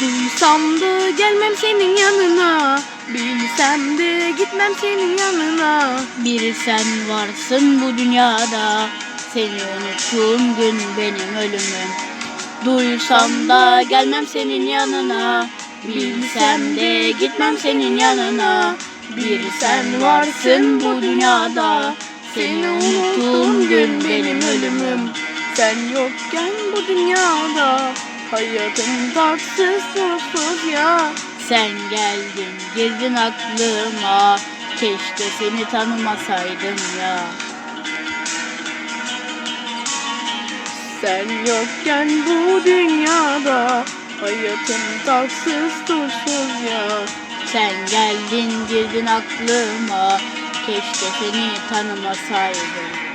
Da gelmem senin yanına. Bilsem de gitmem senin yanına. Bir sen varsın bu dünyada. Seni unuttuğum gün benim ölümüm. Duysam da gelmem senin yanına. Bilsem de gitmem senin yanına. Bir sen varsın bu dünyada. Seni unuttuğum gün benim ölümüm. Sen yokken bu dünyada Hayatım tatsız tuzsuz ya. Sen geldin girdin aklıma. Keşke seni tanımasaydım ya. Sen yokken bu dünyada Hayatım tatsız tuzsuz ya. Sen geldin girdin aklıma. Keşke seni tanımasaydım